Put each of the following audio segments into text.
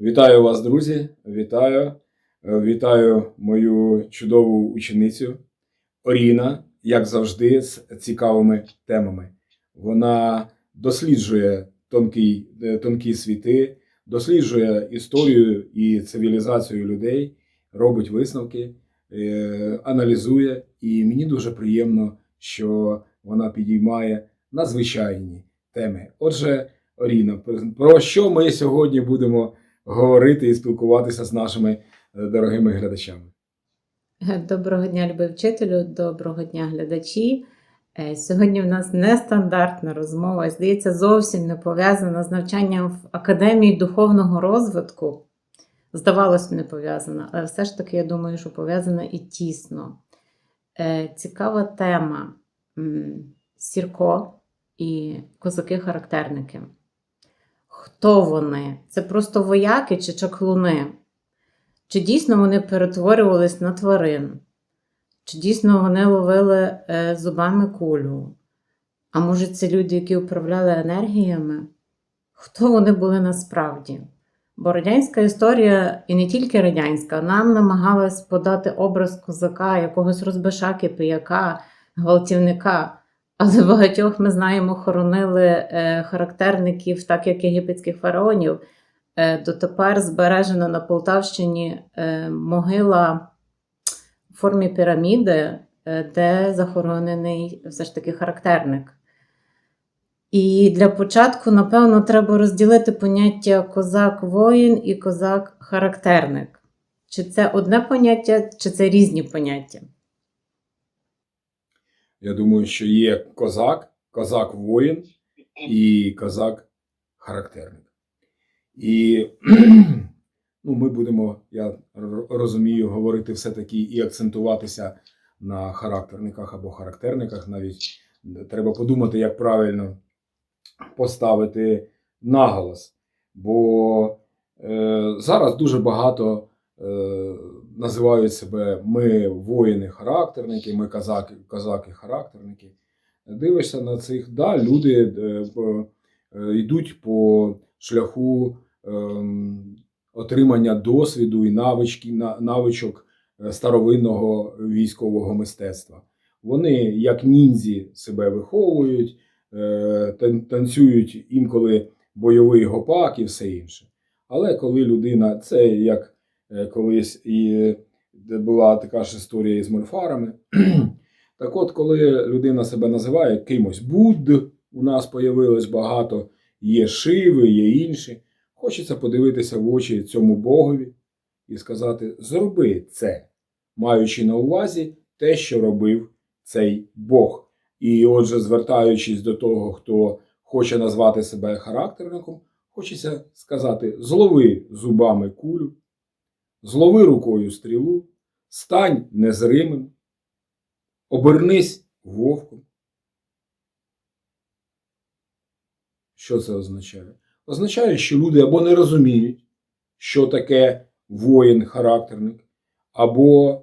Вітаю вас, друзі! Вітаю! Е, Вітаю мою чудову ученицю Оріна, як завжди, з цікавими темами. Вона досліджує тонкі, е, тонкі світи, досліджує історію і цивілізацію людей, робить висновки, е, аналізує. І мені дуже приємно, що вона підіймає надзвичайні теми. Отже, Оріна, про що ми сьогодні будемо говорити і спілкуватися з нашими е, дорогими глядачами? Доброго дня, любий вчителю, доброго дня, глядачі. Е, Сьогодні в нас нестандартна розмова, здається, зовсім не пов'язана з навчанням в Академії духовного розвитку. Здавалось, не пов'язана, але все ж таки, я думаю, що пов'язана і тісно. Е, Цікава тема Сірко і козаки-характерники. Хто вони? Це просто вояки чи чаклуни? Чи дійсно вони перетворювались на тварин? Чи дійсно вони ловили е, зубами кулю? А може, це люди, які управляли енергіями? Хто вони були насправді? Бо радянська історія, і не тільки радянська, нам намагалась подати образ козака, якогось розбишаки, пияка, гвалтівника. Але багатьох ми знаємо, хоронили е, характерників, так як єгипетських фараонів. Е, дотепер збережена на Полтавщині е, могила в формі піраміди, де захоронений все ж таки характерник. І для початку, напевно, треба розділити поняття козак-воїн і козак-характерник. Чи це одне поняття, чи це різні поняття? Я думаю, що є козак, козак-воїн і козак-характерник. І ну, ми будемо, я розумію, говорити все-таки і акцентуватися на характерниках або характерниках. Навіть треба подумати, як правильно поставити наголос. Бо е, зараз дуже багато називають себе ми воїни-характерники, ми козаки, козаки-характерники. Дивишся на цих, да, люди е, е, йдуть по шляху ем, отримання досвіду і навички, навичок е, старовинного військового мистецтва. Вони, як ніндзі, себе виховують, е, танцюють інколи бойовий гопак і все інше. Але коли людина, це як е, колись і е, була така ж історія із мольфарами. Так от, коли людина себе називає кимось Будд, у нас появилось багато, є шиви, є інші. Хочеться подивитися в очі цьому Богові і сказати: зроби це, маючи на увазі те, що робив цей Бог. І отже, звертаючись до того, хто хоче назвати себе характерником, хочеться сказати: злови зубами кулю, злови рукою стрілу, стань незримим, обернись вовком. Що це означає? Означає, що люди або не розуміють, що таке воїн-характерник, або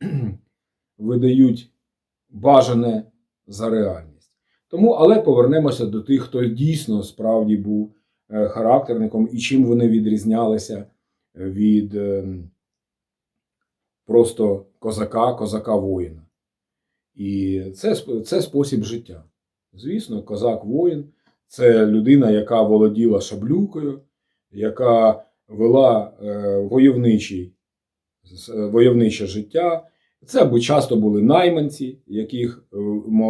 видають бажане за реальність. Тому, але повернемося до тих, хто дійсно справді був е, характерником і чим вони відрізнялися від е, просто козака, козака-воїна. І це, це спосіб життя. Звісно, козак-воїн це людина, яка володіла шаблюкою, яка вела е, войовничий, е, войовниче життя. Це або часто були найманці, яких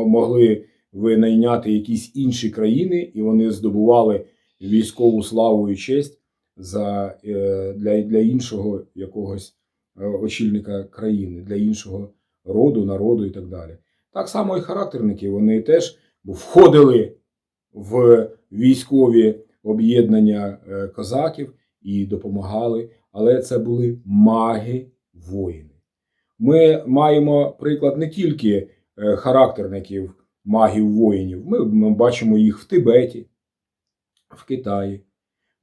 могли винайняти якісь інші країни, і вони здобували військову славу і честь за, е, для, для іншого якогось е, очільника країни, для іншого роду, народу і так далі. Так само і характерники, вони теж входили в військові об'єднання е, козаків і допомагали, але це були маги-воїни. Ми маємо приклад не тільки характерників магів-воїнів, ми, ми бачимо їх в Тибеті, в Китаї,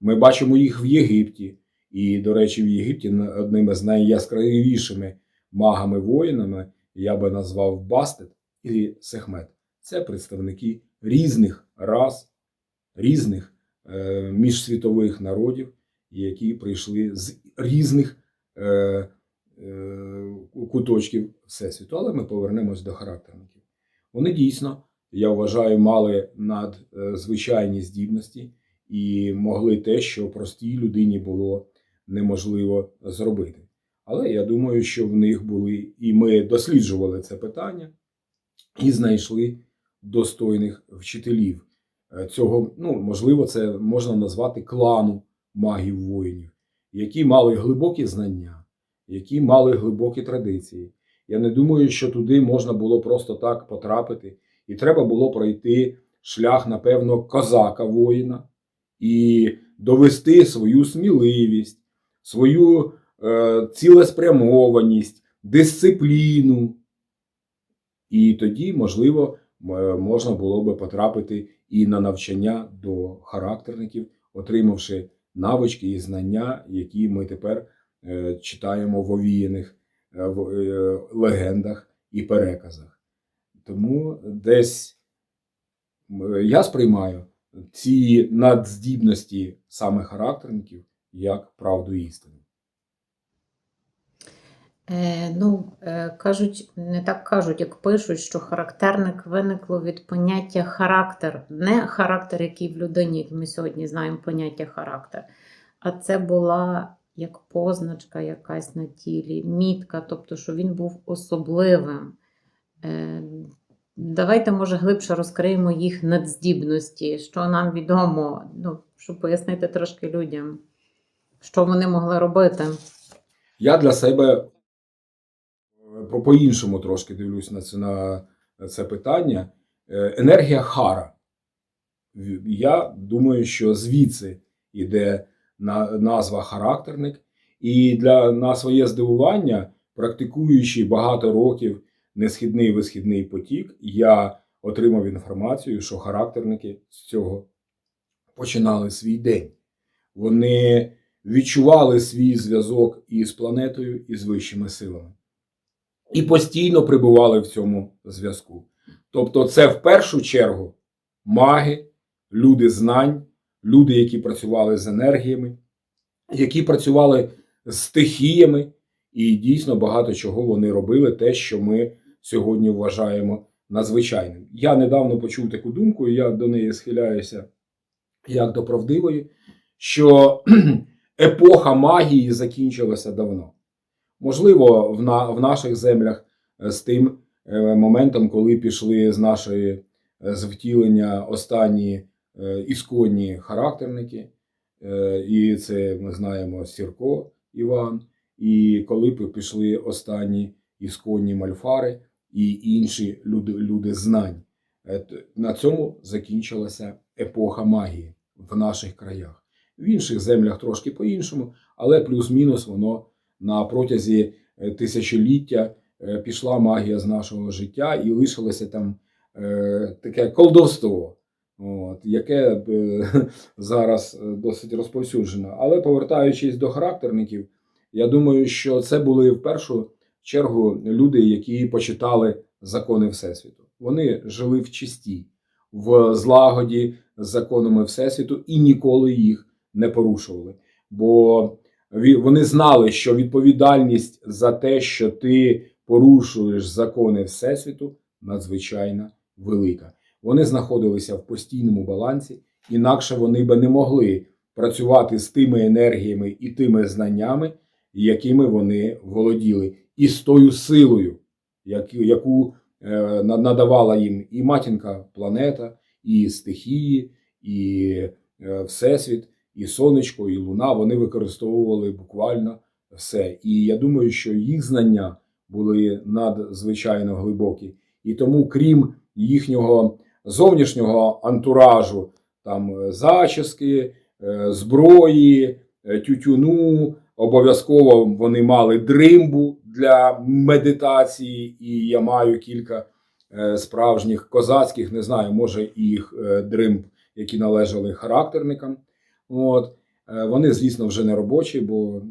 ми бачимо їх в Єгипті. І, до речі, в Єгипті одними з найяскравішими магами-воїнами я би назвав Бастет і Сехмет. Це представники різних рас, різних е, міжсвітових народів, які прийшли з різних е, е, куточків Всесвіту. Але ми повернемось до характерників. Вони дійсно, я вважаю, мали надзвичайні здібності і могли те, що простій людині було неможливо зробити. Але я думаю, що в них були, і ми досліджували це питання і знайшли достойних вчителів. Е, Цього, ну, можливо, це можна назвати клану магів-воїнів, які мали глибокі знання, які мали глибокі традиції. Я не думаю, що туди можна було просто так потрапити, і треба було пройти шлях, напевно, козака-воїна і довести свою сміливість, свою е, цілеспрямованість, дисципліну. І тоді, можливо, можна було би потрапити і на навчання до характерників, отримавши навички і знання, які ми тепер е, читаємо в овіяних е, е, легендах і переказах. Тому десь м, я сприймаю ці надздібності саме характерників як правду істини. Е, ну, е, кажуть, не так кажуть, як пишуть, що характерник виникло від поняття характер. Не характер, який в людині, як ми сьогодні знаємо поняття характер, а це була як позначка якась на тілі, мітка, тобто, що він був особливим. Давайте, може, глибше розкриємо їх надздібності, що нам відомо, ну, щоб пояснити трошки людям, що вони могли робити. Я для себе е, по- по-іншому трошки дивлюсь на це, на це питання. Е, Енергія хара. Я думаю, що звідси йде назва характерник. І для на своє здивування, практикуючи багато років несхідний висхідний потік, я отримав інформацію, що характерники з цього починали свій день. Вони відчували свій зв'язок із планетою і з вищими силами. І постійно прибували в цьому зв'язку. Тобто, це в першу чергу маги, люди знань, люди, які працювали з енергіями, які працювали з стихіями, і дійсно багато чого вони робили, те, що ми сьогодні вважаємо надзвичайним. Я недавно почув таку думку, і я до неї схиляюся як до правдивої, що епоха магії закінчилася давно. Можливо, в, на, в наших землях е, з тим е, моментом, коли пішли з нашої е, з втілення останні ісконні характерники, і це ми знаємо Сірко Іван, і коли пі- пішли останні ісконні мальфари і інші люди, люди знань. Е, На цьому закінчилася епоха магії в наших краях. В інших землях трошки по-іншому, але плюс-мінус воно на протязі е, тисячоліття е, пішла магія з нашого життя і лишилося там таке колдовство, от, яке зараз досить розповсюджено. Але повертаючись до характерників, я думаю, що це були в першу чергу люди, які почитали закони Всесвіту. Вони жили в чисті, в злагоді з законами Всесвіту і ніколи їх не порушували. Бо вони знали, що відповідальність за те, що ти порушуєш закони Всесвіту, надзвичайно велика. Вони знаходилися в постійному балансі, інакше вони би не могли працювати з тими енергіями і тими знаннями, якими вони володіли, і з тою силою, яку, е, на- надавала їм і матінка планета, і стихії, і е, Всесвіт, і сонечко, і луна. Вони використовували буквально все. І я думаю, що їх знання були надзвичайно глибокі. І тому, крім їхнього зовнішнього антуражу, там е, зачіски, зброї, тютюну, обов'язково вони мали дримбу для медитації, і я маю кілька е, справжніх козацьких, не знаю, може їх е, дримб, які належали характерникам. От. Е, Вони, звісно, вже не робочі, бо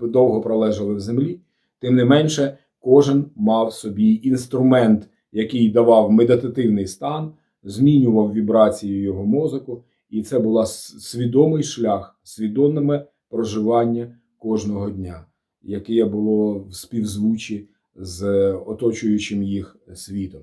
довго пролежали в землі. Тим не менше, кожен мав собі інструмент, який давав медитативний стан, змінював вібрацію його мозку, І це був свідомий шлях, свідоме проживання кожного дня, яке було в співзвучі з оточуючим їх світом.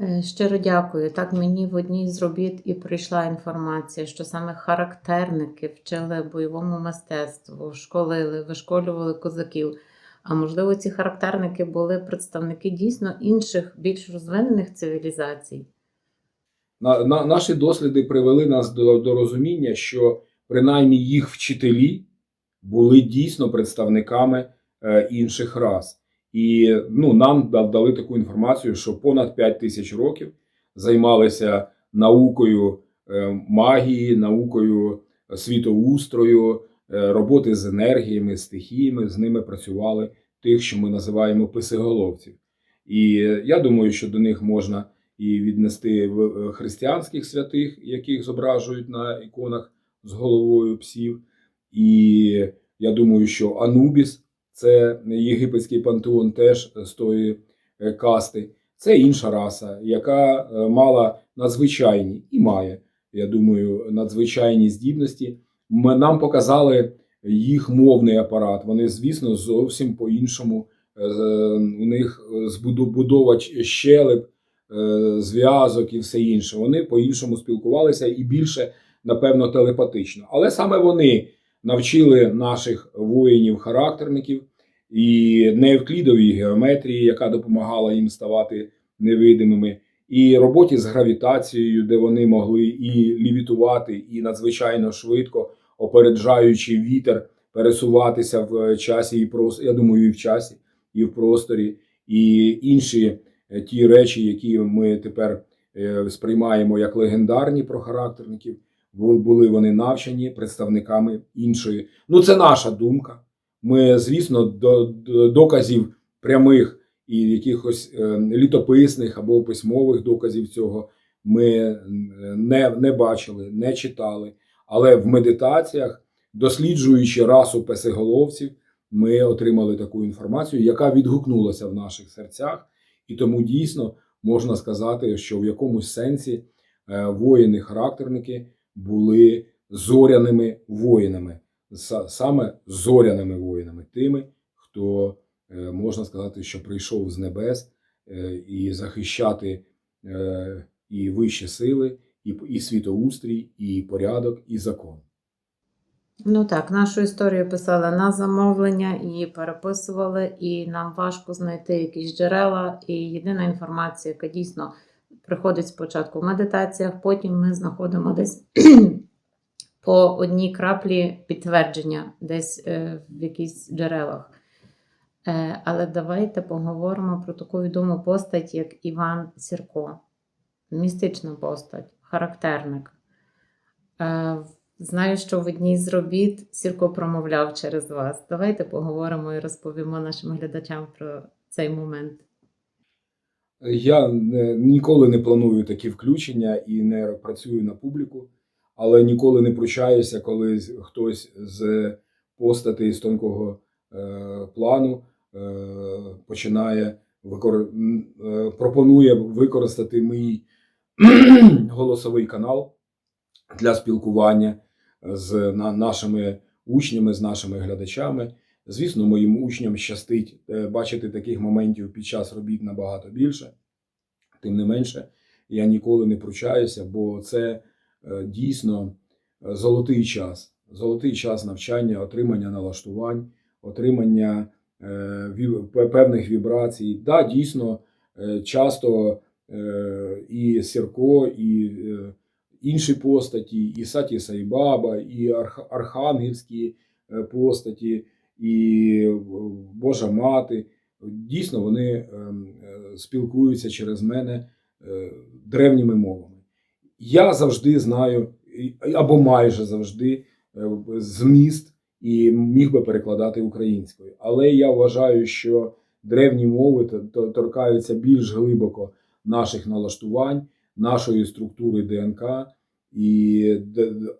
Е, Щиро дякую. Так мені в одній з робіт і прийшла інформація, що саме характерники вчили бойовому мистецтву, школили, вишколювали козаків. А можливо, ці характерники були представники дійсно інших, більш розвинених цивілізацій. На, на, наші досліди привели нас до, до розуміння, що принаймні їх вчителі були дійсно представниками е, інших рас. І ну, нам дали таку інформацію, що понад 5 тисяч років займалися наукою е, магії, наукою світоустрою, е, роботи з енергіями, стихіями. З ними працювали тих, що ми називаємо писиголовців. І я думаю, що до них можна і віднести християнських святих, яких зображують на іконах з головою псів. І я думаю, що Анубіс це єгипетський пантеон теж з тої е, касти. Це інша раса, яка е, мала надзвичайні і має, я думаю, надзвичайні здібності. Нам показали їх мовний апарат. Вони, звісно, зовсім по-іншому. е, У них збудова щелеп, зв'язок і все інше. Вони по-іншому спілкувалися і більше, напевно, телепатично. Але саме вони навчили наших воїнів-характерників і неевклідовій геометрії, яка допомагала їм ставати невидимими, і роботі з гравітацією, де вони могли і лівітувати, і надзвичайно швидко, опереджаючи вітер, пересуватися в часі і просторі, я думаю, і в часі, і в просторі, і інші е, ті речі, які ми тепер е, сприймаємо як легендарні про характерників, були вони навчені представниками іншої. Ну, це наша думка. Ми, звісно, до, до доказів прямих і якихось е, літописних або письмових доказів цього ми не, не бачили, не читали. Але в медитаціях, досліджуючи расу песиголовців, ми отримали таку інформацію, яка відгукнулася в наших серцях, і тому дійсно можна сказати, що в якомусь сенсі е, воїни-характерники були зоряними воїнами, саме зоряними воїнами, тими, хто е, можна сказати, що прийшов з небес е, і захищати е, і вищі сили, і, і світоустрій, і порядок, і закон. Ну так, нашу історію писали на замовлення, її переписували, і нам важко знайти якісь джерела. І єдина інформація, яка дійсно приходить спочатку в медитаціях, потім ми знаходимо десь по одній краплі підтвердження, десь е, в якихось джерелах. Е, але давайте поговоримо про таку відому постать, як Іван Сірко. Містична постать, характерник. Е, Знаю, що в одній з робіт Сірко промовляв через вас. Давайте поговоримо і розповімо нашим глядачам про цей момент. Я ніколи не планую такі включення і не працюю на публіку, але ніколи не пручаюся, коли хтось з постатей з тонкого е, плану е, починає е, пропонує використати мій голосовий канал для спілкування з нашими учнями, з нашими глядачами. Звісно, моїм учням щастить е, бачити таких моментів під час робіт набагато більше. Тим не менше, я ніколи не пручаюся, бо це е, дійсно е, золотий час. Золотий час навчання, отримання налаштувань, отримання певних вібрацій. Да, дійсно, часто і Сірко, і інші постаті, і Саті Сайбаба, і архангельські постаті, і Божа Мати. Дійсно, вони ем, е, спілкуються через мене е, древніми мовами. Я завжди знаю, або майже завжди, е, зміст і міг би перекладати українською. Але я вважаю, що древні мови торкаються більш глибоко наших налаштувань, нашої структури ДНК і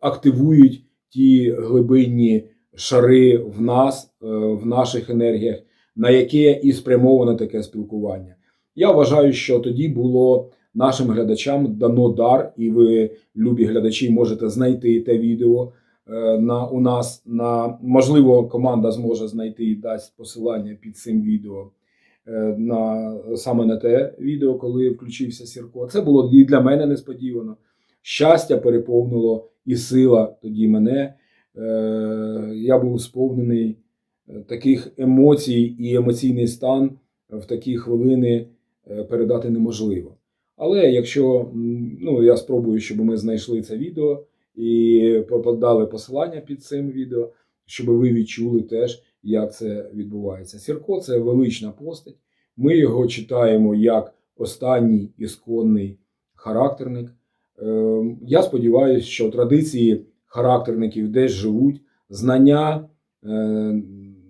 активують ті глибинні шари в нас, е, в наших енергіях, на яке і спрямовано таке спілкування. Я вважаю, що тоді було нашим глядачам дано дар, і ви, любі глядачі, можете знайти те відео е, на, у нас. На, можливо, команда зможе знайти і дасть посилання під цим відео е, на, саме на те відео, коли включився Сірко. Це було і для мене несподівано. Щастя переповнило і сила тоді мене. Е, Я був сповнений е, таких емоцій і емоційний стан в такі хвилини е, передати неможливо. Але якщо ну, я спробую, щоб ми знайшли це відео і подали посилання під цим відео, щоб ви відчули теж, як це відбувається. Сірко це велична постать. Ми його читаємо як останній ісконний характерник. Е, Я сподіваюся, що традиції характерників десь живуть, знання е,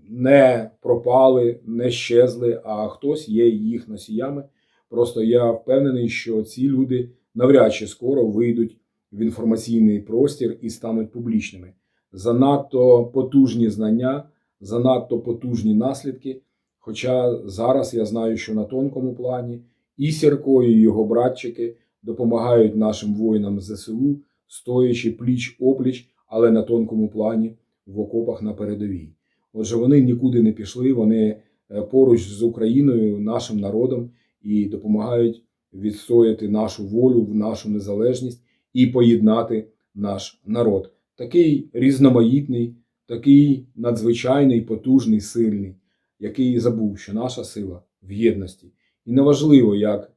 не пропали, не щезли, а хтось є їх носіями. Просто я впевнений, що ці люди навряд чи скоро вийдуть в інформаційний простір і стануть публічними. Занадто потужні знання, занадто потужні наслідки. Хоча зараз я знаю, що на тонкому плані і Сірко, і його братчики допомагають нашим воїнам ЗСУ, стоячи пліч опліч, але на тонкому плані в окопах на передовій. Отже, вони нікуди не пішли, вони е, поруч з Україною, нашим народом і допомагають відстояти нашу волю, нашу незалежність і поєднати наш народ. Такий різноманітний, такий надзвичайний, потужний, сильний, який забув, що наша сила в єдності. І неважливо, як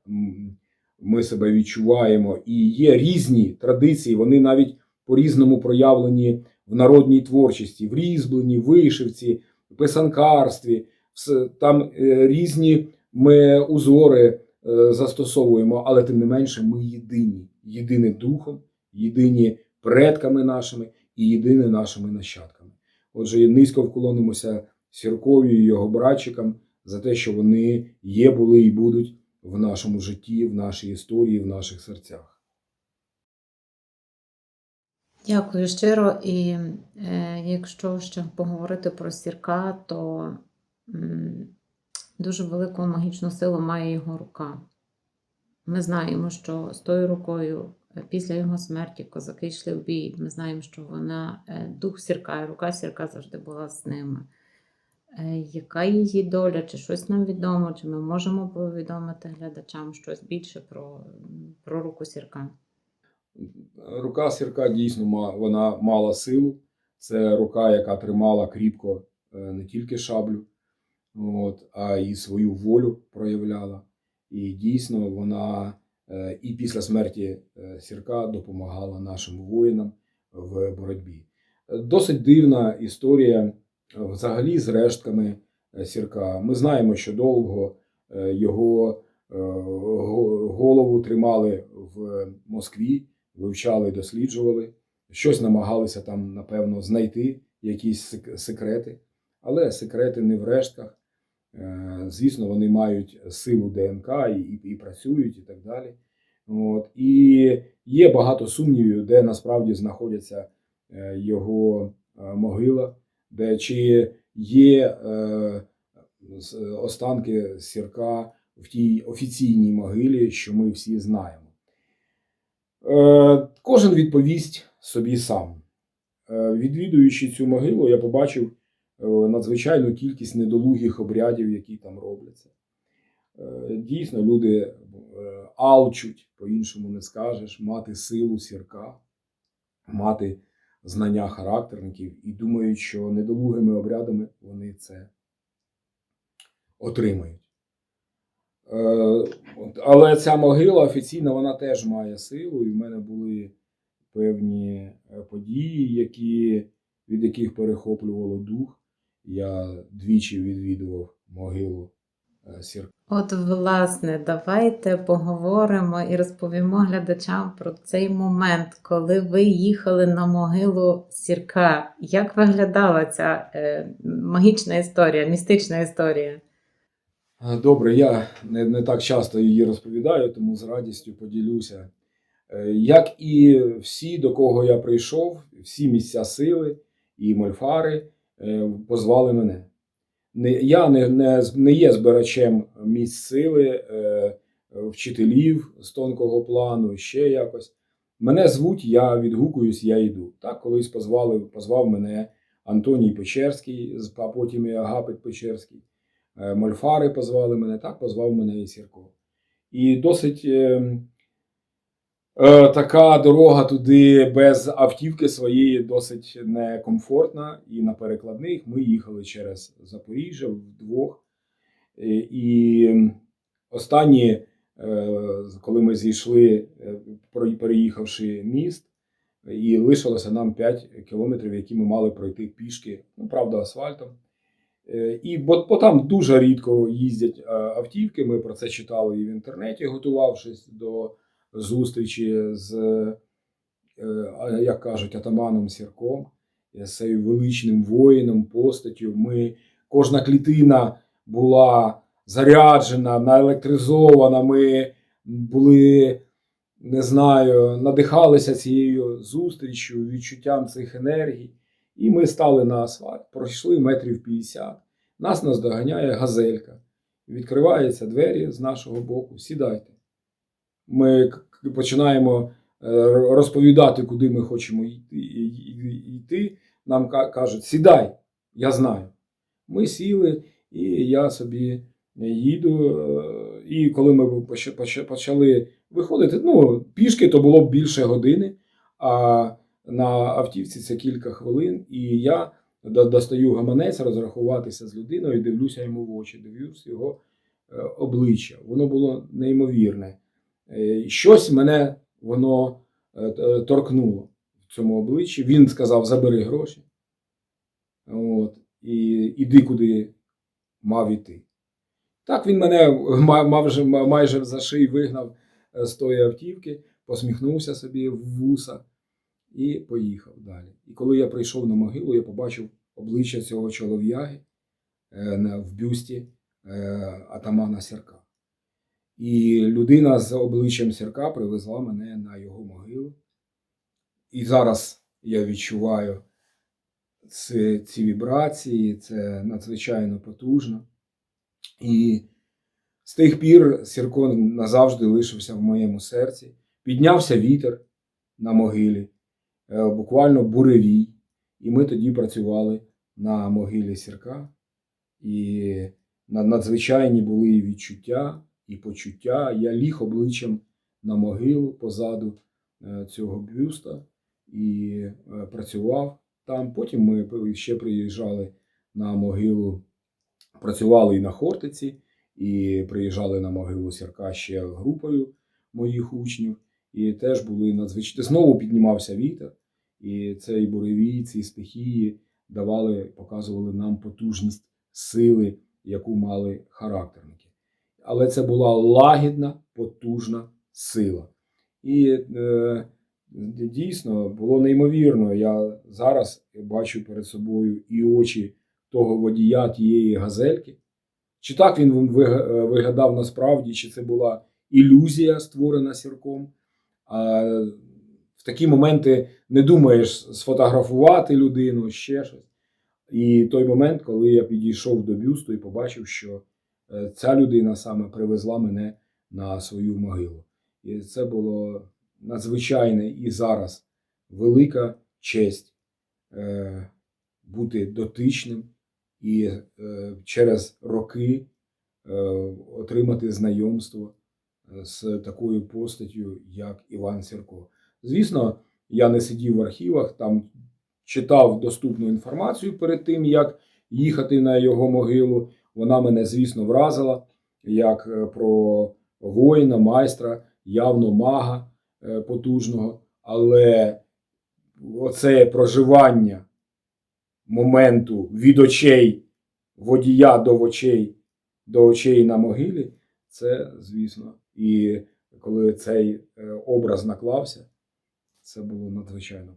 ми себе відчуваємо, і є різні традиції, вони навіть по-різному проявлені в народній творчості, в різьбленні, вишивці, писанкарстві. Там е, різні ми узори е, застосовуємо, але тим не менше ми єдині, єдині духом, єдині предками нашими і єдині нашими нащадками. Отже, низько вклонимося Сіркові і його братчикам за те, що вони є, були і будуть в нашому житті, в нашій історії, в наших серцях. Дякую щиро. І е, якщо ще поговорити про сірка, то м, дуже велику магічну силу має його рука. Ми знаємо, що з тою рукою е, після його смерті козаки йшли в бій. Ми знаємо, що вона е, дух сірка, і рука сірка завжди була з ними. Е, Яка її доля, чи щось нам відомо, чи ми можемо повідомити глядачам щось більше про, про руку сірка? Рука Сірка дійсно вона мала силу. Це рука, яка тримала кріпко е, не тільки шаблю, от, а й свою волю проявляла. І дійсно вона е, і після смерті Сірка допомагала нашим воїнам в боротьбі. Досить дивна історія взагалі з рештками е, Сірка. Ми знаємо, що довго е, його е, голову тримали в Москві вивчали, досліджували, щось намагалися там, напевно, знайти, якісь секрети. Але секрети не в рештках. Звісно, вони мають силу ДНК і, і, і працюють, і так далі. От. І є багато сумнівів, де насправді знаходяться його могила, де чи є е, останки сірка в тій офіційній могилі, що ми всі знаємо. Е, Кожен відповість собі сам. Е, Відвідуючи цю могилу, я побачив е, надзвичайну кількість недолугих обрядів, які там робляться. Е, Дійсно, люди е, алчуть, по-іншому не скажеш, мати силу сірка, мати знання характерників і думають, що недолугими обрядами вони це отримають. Е, Але ця могила офіційно вона теж має силу, і в мене були певні е, події, які, від яких перехоплювало дух. Я двічі відвідував могилу Сірка. От, власне, давайте поговоримо і розповімо глядачам про цей момент, коли ви їхали на могилу Сірка. Як виглядала ця е, магічна історія, містична історія? Е, Добре, я не, не так часто її розповідаю, тому з радістю поділюся. Е, Як і всі, до кого я прийшов, всі місця сили і мольфари е, позвали мене. Не, я не, не, не є збирачем місць сили, е, вчителів з тонкого плану, ще якось. Мене звуть, я відгукуюсь, я йду. Так, колись позвали, позвав мене Антоній Печерський, а потім і Агапит Печерський. Е, Мольфари позвали мене, так позвав мене і Сірко. І досить е, така дорога туди без автівки своєї досить некомфортна. І на перекладних ми їхали через Запоріжжя вдвох. Е, І останні, е, коли ми зійшли, е, переїхавши міст, і лишилося нам 5 кілометрів, які ми мали пройти пішки, ну правда, асфальтом. Е, І бо, бо там дуже рідко їздять е, автівки. Ми про це читали і в інтернеті, готувавшись до зустрічі з, е, як кажуть, атаманом Сірком, е, з цим величним воїном, постаттю. Ми, кожна клітина була заряджена, наелектризована. Ми були, не знаю, надихалися цією зустрічю, відчуттям цих енергій. І ми стали на асфальт, пройшли метрів 50. Нас наздоганяє газелька. Відкриваються двері з нашого боку. Сідайте. Ми починаємо е, розповідати, куди ми хочемо йти. Нам кажуть, сідай, я знаю. Ми сіли, і я собі їду. е, І коли ми поч- поч- почали виходити, ну, пішки то було більше години, а на автівці це кілька хвилин, і я достаю гаманець розрахуватися з людиною, дивлюся йому в очі, дивлюся його е, обличчя. Воно було неймовірне. Е, Щось мене воно е, торкнуло в цьому обличчі. Він сказав: забери гроші. От, і іди куди мав іти. Так він мене ма- мав майже за шиї вигнав е, з тої автівки, посміхнувся собі в вуса і поїхав далі. І коли я прийшов на могилу, я побачив обличчя цього чолов'яги е, в бюсті е, атамана Сірка. І людина з обличчям Сірка привезла мене на його могилу. І зараз я відчуваю ці, ці вібрації, це надзвичайно потужно. І з тих пір Сірко назавжди лишився в моєму серці. Піднявся вітер на могилі, е, буквально буревій. І ми тоді працювали на могилі Сірка. І надзвичайні були відчуття, і почуття. Я ліг обличчям на могилу позаду е, цього бюста і е, працював там. Потім ми ще приїжджали на могилу, працювали і на Хортиці, і приїжджали на могилу Сірка ще групою моїх учнів. І теж були надзвичайно. Знову піднімався вітер, і цей буревій, ці стихії давали, показували нам потужність сили, яку мали характерники. Але це була лагідна, потужна сила. І е, дійсно було неймовірно. Я зараз бачу перед собою і очі того водія тієї газельки. Чи так він е, вигадав насправді, чи це була ілюзія, створена сірком. А в такі моменти не думаєш сфотографувати людину, ще щось. І той момент, коли я підійшов до бюсту і побачив, що ця людина саме привезла мене на свою могилу. І це було надзвичайне і зараз велика честь е, бути дотичним і е, через роки е, отримати знайомство е, з такою постаттю, як Іван Сірко. Звісно, я не сидів в архівах, там читав доступну інформацію перед тим, як їхати на його могилу. Вона мене, звісно, вразила як е, про воїна, майстра, явно мага е, потужного. Але оце проживання моменту від очей водія до очей, до очей на могилі, це, звісно, і коли цей е, образ наклався, це було надзвичайно.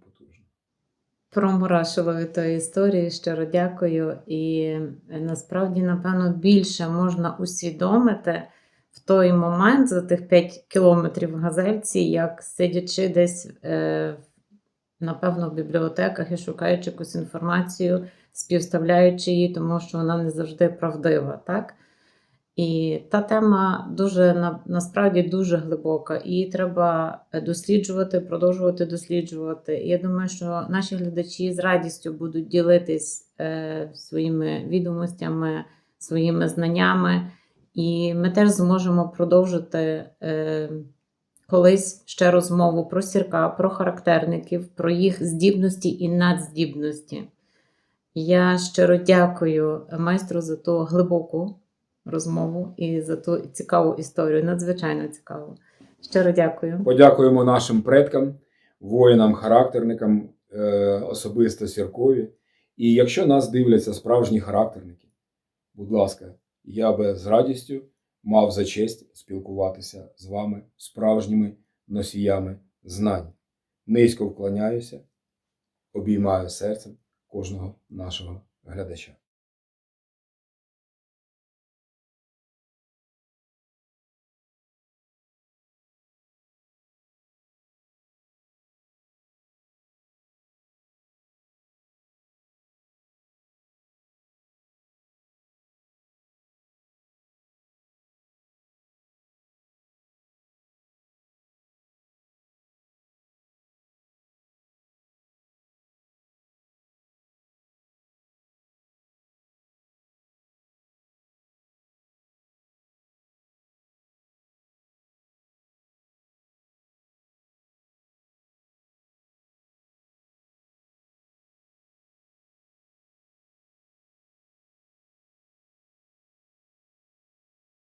Промурашило тої історії. Щиро дякую. І е, насправді, напевно, більше можна усвідомити в той момент за тих 5 кілометрів газельці, як сидячи десь, е, напевно, в бібліотеках і шукаючи якусь інформацію, співставляючи її, тому що вона не завжди правдива. Так? І та тема дуже на, насправді дуже глибока, і треба досліджувати, продовжувати досліджувати. І я думаю, що наші глядачі з радістю будуть ділитись е, своїми відомостями, своїми знаннями, і ми теж зможемо продовжити е, колись ще розмову про сірка, про характерників, про їх здібності і надздібності. Я щиро дякую майстру за ту глибоку розмову і за ту цікаву історію, надзвичайно цікаву. Щиро дякую. Подякуємо нашим предкам, воїнам, характерникам, е, особисто Сіркові. І якщо нас дивляться справжні характерники, будь ласка, я би з радістю мав за честь спілкуватися з вами, справжніми носіями знань. Низько вклоняюся, обіймаю серцем кожного нашого глядача.